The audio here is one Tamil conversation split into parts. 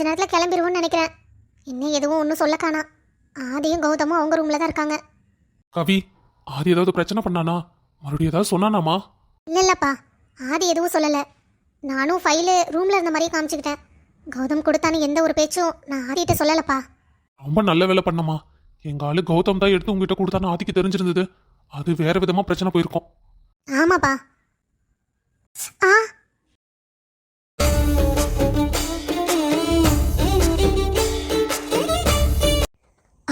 கொஞ்ச நேரத்தில் கிளம்பிடுவோன்னு நினைக்கிறேன். இன்னும் எதுவும் ஒன்றும் சொல்ல காணாம். ஆதியும் கௌதமும் அவங்க ரூமில் தான் இருக்காங்க. கவி ஆதி ஏதாவது பிரச்சனை பண்ணானா? மறுபடியும் ஏதாவது சொன்னானாமா? இல்லை இல்லைப்பா ஆதி எதுவும் சொல்லலை. நானும் ஃபைலு ரூமில் இருந்த மாதிரியே காமிச்சிக்கிட்டேன். கௌதம் கொடுத்தான்னு எந்த ஒரு பேச்சும் நான் ஆதிகிட்ட சொல்லலப்பா. ரொம்ப நல்ல வேலை பண்ணமா. எங்க ஆளு கௌதம் தான் எடுத்து உங்ககிட்ட கொடுத்தான்னு ஆதிக்கு தெரிஞ்சிருந்தது. அது வேற விதமா பிரச்சனை போயிருக்கும். ஆமாப்பா. ஆ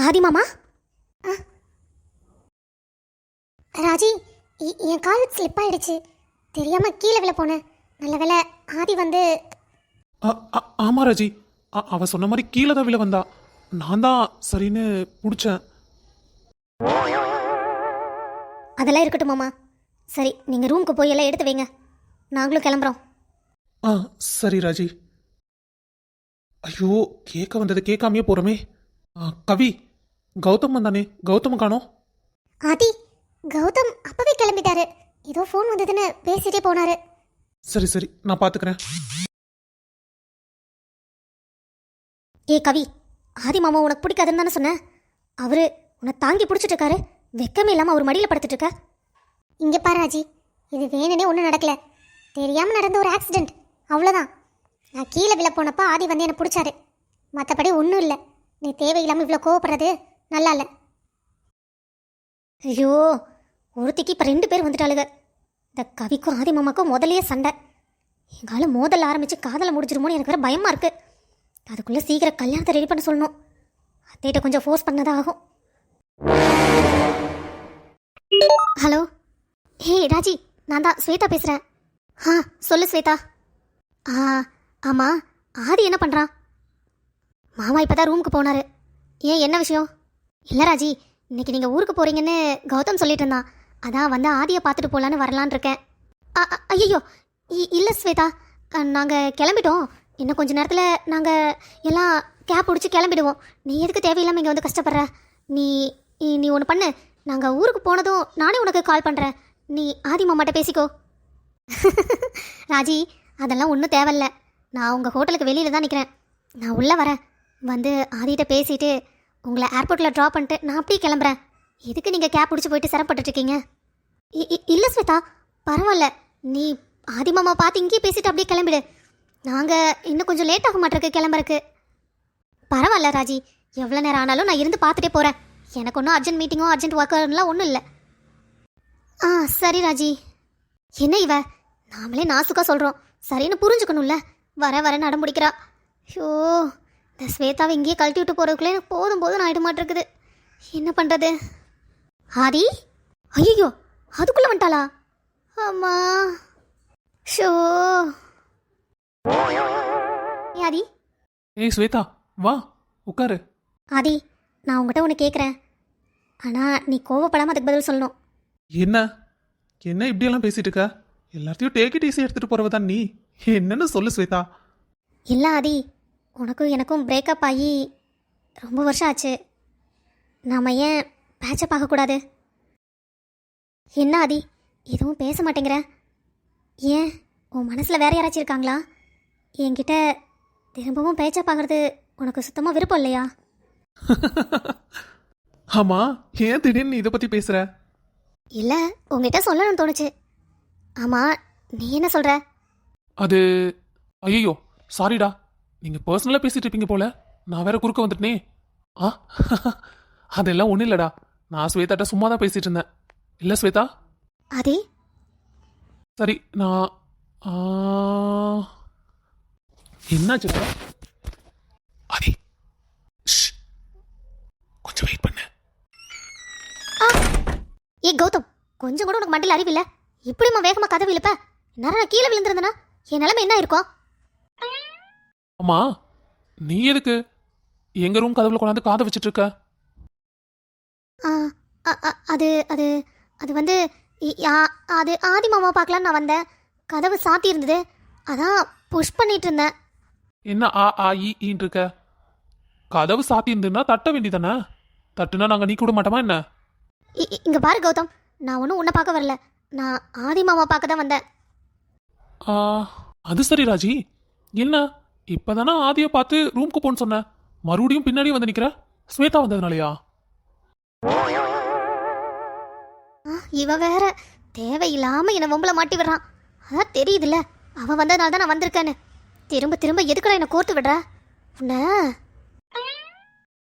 ஆதி மாமா? ஆ. ராஜி என் கால் ஸ்லிப் ஆயிடுச்சு. தெரியாம கீழே விழ போனேன் நல்ல வேளை ஆதி வந்து ஆமா ராஜி. அவ சொன்ன மாதிரி கீழே தான் விழ வந்தா. நான் தான் சரின்னு பிடிச்சேன். அதெல்லாம் இருக்கட்டும் மாமா. சரி நீங்கள் ரூமுக்கு போய் எல்லாம் எடுத்து வைங்க. நாங்களும் கிளம்புறோம். ஆ சரி ராஜி. ஐயோ கேட்க வந்தது கேட்காமையே போறோமே. ஆ, கவி. கௌதம் வந்தானே. கௌதம் காணோம் ஆதி கௌதம் அப்பவே கிளம்பிட்டாரு. ஏதோ ஃபோன் வந்ததுன்னு பேசிட்டே போனாரு. சரி சரி. நான் பாத்துக்கிறேன். ஏ கவி ஆதி மாமா உனக்கு பிடிக்காதுன்னு தானே சொன்னேன் அவரு உன்னை தாங்கி பிடிச்சிட்டு இருக்காரு வெக்கமே இல்லாமல் அவர் மடியில் படுத்துட்டு இருக்க இங்கே பாரு ராஜி இது வேணுனே ஒன்றும் நடக்கல. தெரியாமல் நடந்த ஒரு ஆக்சிடென்ட் அவ்வளோதான் நான் கீழே விழ போனப்போ ஆதி வந்து என்னை பிடிச்சாரு. மற்றபடி ஒன்றும் இல்லை. நீ தேவையில்லாமல் இவ்வளோ கோவப்படுறது. நல்லா இல்லை. ஐயோ ஒருத்திக்கு இப்போ ரெண்டு பேர் வந்துட்டாளுங்க இந்த கவிக்கும் ஆதி மாமாக்கும் முதல்லயே சண்டை. எங்காலும் மோதல் ஆரம்பித்து காதலை முடிச்சிருமோன்னு எனக்கு வேறு பயமாக இருக்குது அதுக்குள்ளே சீக்கிரம் கல்யாணத்தை ரெடி பண்ண சொல்லணும். அத்தைகிட்ட கொஞ்சம் ஃபோர்ஸ் பண்ணதான் ஆகும். ஹலோ ஹே ராஜி நான் தான் ஸ்வேதா பேசுகிறேன் ஆ சொல்லு ஸ்வேதா. ஆ ஆமாம் ஆதி என்ன பண்ணுறான் மாமா இப்போ தான் ரூமுக்கு போனார். ஏன் என்ன விஷயம்? இல்லை ராஜி இன்னைக்கு நீங்கள் ஊருக்கு போகிறீங்கன்னு கௌதம் சொல்லிட்டு இருந்தான். அதான் வந்து ஆதியை பார்த்துட்டு போகலான்னு வரலான்னு இருக்கேன். ஐயோ இல்லை ஸ்வேதா நாங்கள் கிளம்பிட்டோம். இன்னும் கொஞ்ச நேரத்தில் நாங்கள் எல்லாம் கேப் பிடிச்சி கிளம்பிடுவோம். நீ எதுக்கு தேவையில்லாமல் இங்கே வந்து கஷ்டப்படுற? நீ நீ- நீ ஒன்று பண்ணு. நாங்கள் ஊருக்கு போனதும் நானே உனக்கு கால் பண்ணுறேன் நீ ஆதி மாமாட்ட பேசிக்கோ. ராஜி அதெல்லாம் ஒன்றும் தேவையில்ல. நான் உங்கள் ஹோட்டலுக்கு வெளியில் தான் நிற்கிறேன் நான் உள்ளே வரேன். வந்து ஆதிகிட்ட பேசிட்டு உங்களை ஏர்போர்ட்டில் ட்ராப் பண்ணிட்டு நான் அப்படியே கிளம்புறேன். எதுக்கு நீங்கள் கேப் பிடிச்சி போயிட்டு சிரமப்பட்டுட்டு இருக்கீங்க? இ- இ- இல்லை ஸ்வேதா பரவாயில்ல. நீ ஆதிமாமா பார்த்து இங்கேயே பேசிட்டு அப்படியே கிளம்பிடு. நாங்கள் இன்னும் கொஞ்சம் லேட் ஆக மாட்டிருக்கு கிளம்புறக்கு பரவாயில்ல ராஜி எவ்வளோ நேரம் ஆனாலும் நான் இருந்து பார்த்துட்டே போகிறேன் எனக்கு ஒன்றும் அர்ஜென்ட் மீட்டிங்கோ அர்ஜென்ட் ஒர்க்கர்லாம் ஒன்றும் இல்லை. ஆ சரி ராஜி. என்ன இவ? நாமளே நாசுக்காக சொல்கிறோம் சரின்னு புரிஞ்சுக்கணும்ல. வர வர நடமுடிக்கிறா ஐயோ. இந்த ஸ்வேதாவை இங்கேயே கழட்டி விட்டு போகிறதுக்குள்ளே எனக்கு போதும் போதும் ஆகிட மாட்டிருக்குது. என்ன பண்ணுறது ஆதி? ஐயோ அதுக்குள்ளே வந்துட்டாளா? அம்மா. ஷோ. ஆதி. ஏய் ஸ்வேதா வா உட்காரு. ஆதி நான் உங்ககிட்ட ஒன்று கேட்குறேன் ஆனால் நீ கோவப்படாமல் அதுக்கு பதில் சொல்லணும். என்ன? என்ன இப்படியெல்லாம் பேசிட்டு இருக்க? எல்லாத்தையும் டேக் இட் ஈஸி எடுத்துட்டு போறவ தான் நீ. என்னன்னு சொல்லு ஸ்வேதா. இல்லை ஆதி. உனக்கும் எனக்கும் பிரேக்கப் ஆகி ரொம்ப வருஷம் ஆச்சு. நாம் ஏன் பேச்சப் ஆகக்கூடாது? என்ன ஆதி? எதுவும் பேச மாட்டேங்கிற. ஏன்? உன் மனசில் வேற யாராச்சும் இருக்காங்களா? என்கிட்ட திரும்பவும் பேச்சப் ஆகிறது உனக்கு சுத்தமாக விருப்பம் இல்லையா? ஆமா ஏன் திடீர்னு இதை பத்தி பேசுற? இல்லை உங்ககிட்ட சொல்லணும்னு தோணுச்சு. ஆமாம் நீ என்ன சொல்கிற அது ஐயோ சாரிடா நீங்க பர்சனலா பேசிட்டு இருப்பீங்க போல. நான் வேற குறுக்க வந்துட்டனே. ஆ? அதெல்லாம் ஒன்றும் இல்லடா. நான் ஸ்வேதாட்ட சும்மா தான் பேசிட்டு இருந்தேன். இல்ல ஸ்வேதா? ஆதி சரி நான் ஆ, என்னாச்சுடா அதி. கொஞ்சம் வெயிட் பண்ணு. ஏ கௌதம் கொஞ்சம் கூட உனக்கு மண்டியில் அறிவில்ல. இப்படிமா வேகமாக கதவு இழுப்ப? நேரம் கீழே விழுந்திருந்தனா? என் நிலைமை என்ன இருக்கும்? அம்மா நீ எதுக்கு? எங்க ரூம் கதவுல கொண்டாந்து காதை வச்சிட்டு இருக்க அது அது அது வந்து அது ஆதி மாமா பார்க்கலான்னு நான் வந்தேன். கதவு சாத்தி இருந்தது. அதான் புஷ் பண்ணிட்டு இருந்தேன். என்ன ஆ ஆ ஈன்னு இருக்க? கதவு சாத்தி இருந்துன்னா தட்ட வேண்டியதானே தட்டுனா நாங்க நீ கூட மாட்டோமா என்ன? இங்க பாரு கௌதம். நான் ஒன்றும் உன்னை பார்க்க வரல. நான் ஆதி மாமா பார்க்க தான் வந்தேன். ஆ, அது சரி ராஜி. என்ன? இப்பதானே ஆதியை பார்த்து ரூம்க்கு போன்னு சொன்னேன் மறுபடியும் பின்னாடியே வந்து நிக்கிற? ஸ்வேதா வந்ததுனாலயா? இவ வேற. தேவையில்லாம என்னை வம்புல மாட்டி விடுறான். அதான் தெரியுதுல்ல. அவன் வந்ததுனால தான் நான் வந்திருக்கேன்னு. திரும்ப திரும்ப எதுக்குடா என்னை கோர்த்து விடுற? உன்ன.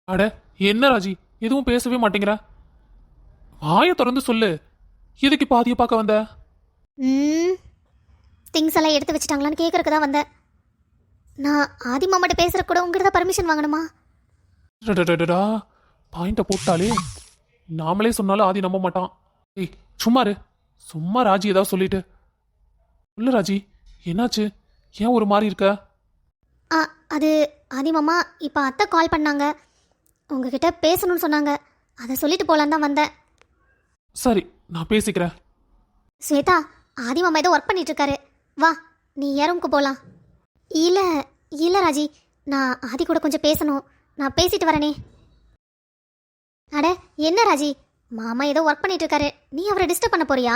அட என்ன ராஜி? எதுவும் பேசவே மாட்டேங்கிற. வாயை திறந்து சொல்லு. எதுக்கு இப்ப ஆதியை பார்க்க வந்த? திங்ஸ் எல்லாம் எடுத்து வச்சிட்டாங்களான்னு கேட்கறக்கு தான் வந்தேன். நான் ஆதி மாமாட்ட பேசுற கூட உங்ககிட்ட தான் பர்மிஷன் வாங்கணுமா? டடடடடா பாயிண்ட போட்டாலே நாமளே சொன்னாலும் ஆதி நம்ப மாட்டான். ஏய் சும்மா இரு. சும்மா ராஜி ஏதாவது சொல்லிட்டு. இல்ல ராஜி என்னாச்சு? ஏன் ஒரு மாதிரி இருக்க? ஆ அது ஆதி மாமா இப்போ அத்தை கால் பண்ணாங்க. உங்ககிட்ட பேசணும்னு சொன்னாங்க. அதை சொல்லிட்டு போலான்னு தான் வந்தேன். சரி நான் பேசிக்கிறேன். ஸ்வேதா ஆதி மாமா ஏதோ ஒர்க் பண்ணிட்டு இருக்காரு. வா நீ ஏன் ரூமுக்கு போகலாம் இல்லை இல்லை ராஜி. நான் ஆதி கூட கொஞ்சம் பேசணும். நான் பேசிட்டு வரேனே. அட என்ன ராஜி? மாமா ஏதோ ஒர்க் பண்ணிட்டு இருக்காரு நீ அவரை டிஸ்டர்ப் பண்ண போறியா?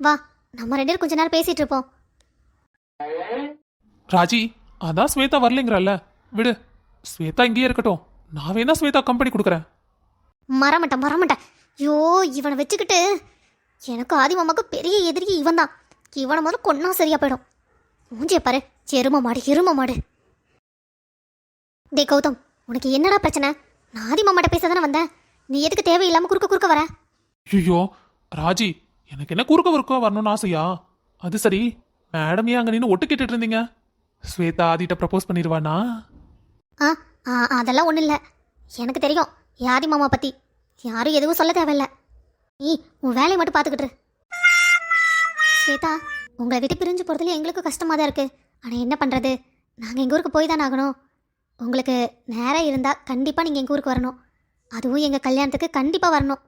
வா நம்ம ரெண்டு பேரும் கொஞ்ச நேரம் பேசிட்டு இருப்போம். ராஜி அதான் ஸ்வேதா வரலைங்கிறல்ல. விடு. ஸ்வேதா இங்கேயே இருக்கட்டும். நான் வேணா ஸ்வேதா கம்பெனி கொடுக்குறேன். மறமாட்டேன் மறமாட்டேன் ஐயோ இவனை வச்சுக்கிட்டு எனக்கு ஆதி மாமாக்கு பெரிய எதிரி இவன் தான் இவனை முதல்ல கொன்னா சரியா போயிடும். மூஞ்சிய பாரு. எரும மாடு எரும மாடு. டே கௌதம் உனக்கு என்னடா பிரச்சனை? நான் ஆதி மாமாட்ட பேச தானே வந்தேன். நீ எதுக்கு தேவையில்லாம குறுக்க குறுக்க வர? ஐயோ ராஜி எனக்கு என்ன குறுக்க குறுக்க வரணும்னு ஆசையா? அது சரி மேடம் ஏன் அங்க நின்று ஒட்டு கேட்டுட்டு இருந்தீங்க? ஸ்வேதா ஆதிட்ட ப்ரப்போஸ் பண்ணிடுவானா ஆ ஆ அதெல்லாம் ஒன்றும் இல்லை எனக்கு தெரியும் ஆதி மாமா பற்றி யாரும் எதுவும் சொல்ல தேவையில்ல. நீ உன் வேலையை மட்டும் பார்த்துக்கிட்டு. ஸ்வேதா உங்களை விட்டு பிரிஞ்சு போகிறதுல எங்களுக்கும் கஷ்டமாக தான் இருக்குது ஆனால் என்ன பண்ணுறது நாங்கள் எங்கள் ஊருக்கு போய் தானே ஆகணும். உங்களுக்கு நேராக இருந்தால் கண்டிப்பாக நீங்கள் எங்கள் ஊருக்கு வரணும். அதுவும் எங்கள் கல்யாணத்துக்கு கண்டிப்பாக வரணும்.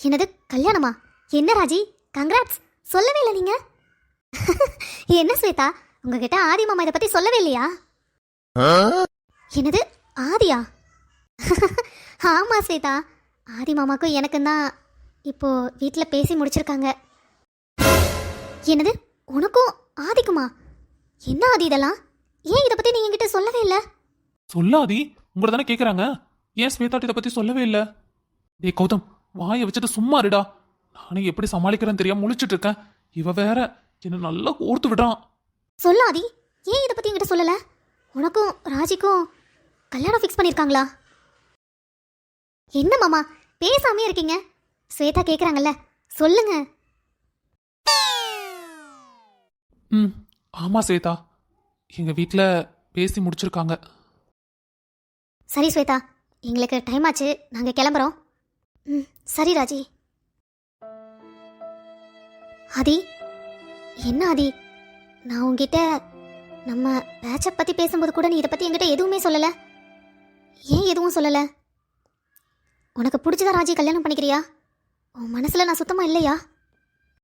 என்னது கல்யாணமா? என்ன ராஜி? கங்க்ராட்ஸ் சொல்லவே இல்லை நீங்கள் என்ன ஸ்வேதா உங்ககிட்ட ஆதி மாமா இதை பற்றி சொல்லவே இல்லையா? என்னது ஆதியா? ஆமாம் ஸ்வேதா ஆதி மாமாக்கும் எனக்கும் தான் இப்போது வீட்டில் பேசி முடிச்சிருக்காங்க. என்னது? உனக்கும் ஆதிக்குமா? என்ன ஆதி இதெல்லாம்? ஏன் இதை பற்றி நீ என்கிட்ட சொல்லவே இல்லை? சொல்லாதி உங்களை தானே கேட்குறாங்க ஏன் ஸ்வேதாட்ட இதை பற்றி சொல்லவே இல்லை? டேய் கௌதம் வாயை வச்சுட்டு சும்மா இருடா. நானே எப்படி சமாளிக்கிறேன்னு தெரியாம முழிச்சிட்டு இருக்கேன். இவ வேற என்ன நல்லா கோர்த்து விடுறான். சொல்லாதி ஏன் இதை பற்றி என்கிட்ட சொல்லலை? உனக்கும் ராஜிக்கும் கல்யாணம் ஃபிக்ஸ் பண்ணியிருக்காங்களா? என்ன மாமா பேசாமே இருக்கீங்க? ஸ்வேதா கேட்குறாங்கல்ல சொல்லுங்க. ம். ஆமாம் ஸ்வேதா. எங்கள் வீட்டில் பேசி முடிச்சிருக்காங்க. சரி ஸ்வேதா. எங்களுக்கு டைம் ஆச்சு. நாங்கள் கிளம்புறோம். ம் சரி ராஜி. ஆதி என்ன ஆதி? நான் உங்ககிட்ட நம்ம பேட்சை பற்றி பேசும்போது கூட நீ இதை பற்றி என்கிட்ட எதுவுமே சொல்லலை. ஏன் எதுவும் சொல்லலை? உனக்கு பிடிச்சதா ராஜி கல்யாணம் பண்ணிக்கிறியா? உன் மனசில் நான் சுத்தமாக இல்லையா?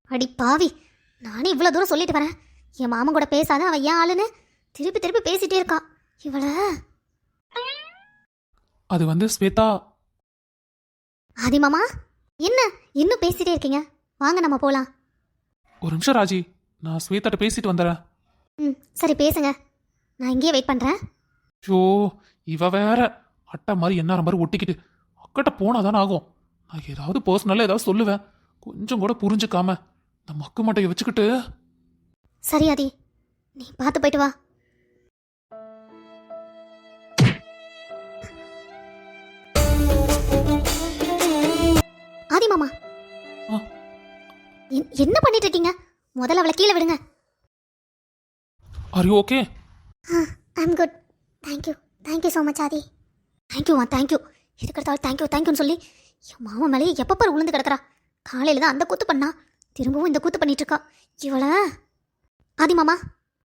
அடி பாவி நானே இவ்வளோ தூரம் சொல்லிட்டு வரேன். என் மாமன் கூட பேசாத அவன் ஏன் ஆளுன்னு திருப்பி திருப்பி பேசிட்டே இருக்கா இவளை. அது வந்து ஸ்வேதா. ஆதி மாமா என்ன? இன்னும் பேசிட்டே இருக்கீங்க. வாங்க நம்ம போலாம். ஒரு நிமிஷம் ராஜி நான் ஸ்வேதாட்ட பேசிட்டு வந்துடுறேன் ம் சரி பேசுங்க. நான் இங்கேயே வெயிட் பண்ணுறேன் ஷோ இவ வேற. அட்டை மாதிரி என்ன மாதிரி ஒட்டிக்கிட்டு அக்கட்ட போனால் தானே ஆகும். நான் ஏதாவது பர்சனலாக ஏதாவது சொல்லுவேன். கொஞ்சம் கூட புரிஞ்சுக்காம இந்த மக்கு மட்டையை வச்சுக்கிட்டு சரி ஆதி. நீ பார்த்து போயிட்டு வா. ஆதி மாமா. என்ன பண்ணிட்டு இருக்கீங்க முதல்ல அவளை கீழே விடுங்க. Are you okay I'm good thank you thank you so much Adhi. தேங்க்யூமா தேங்க்யூ எதுக்கெடுத்தாலும் தேங்க்யூ தேங்க்யூன்னு சொல்லி என் மாமா மேலேயே எப்போ பாரு உளுந்து கிடக்குறா? காலையில் தான் அந்த கூத்து பண்ணா திரும்பவும் இந்த கூத்து பண்ணிட்டு இருக்கா இவளை ஆதி மாமா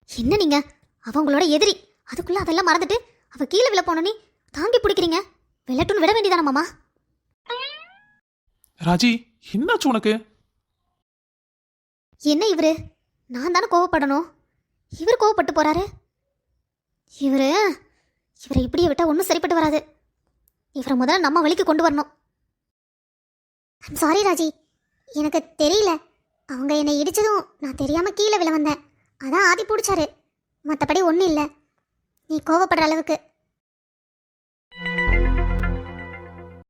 என்ன நீங்க? அவங்களோட எதிரி. அதுக்குள்ள அதெல்லாம் மறந்துட்டு அவ கீழே விழ போனோன்னே தாங்கி பிடிக்கிறீங்க. விளட்டுன்னு விட வேண்டியதானே மாமா? ராஜி என்னாச்சு உனக்கு? என்ன இவரு? நான் தானே கோவப்படணும். இவர் கோவப்பட்டு போறாரு. இவரு இவரை இப்படியே விட்டா ஒன்றும் சரிப்பட்டு வராது. இவரை முதல்ல நம்ம வழிக்கு கொண்டு வரணும். சாரி ராஜி. எனக்கு தெரியல. அவங்க என்னை இடிச்சதும் நான் தெரியாம கீழே விழ வந்தேன். அதான் ஆதி பிடிச்சாரு. மற்றபடி ஒன்றும் இல்லை. நீ கோவப்படுற அளவுக்கு.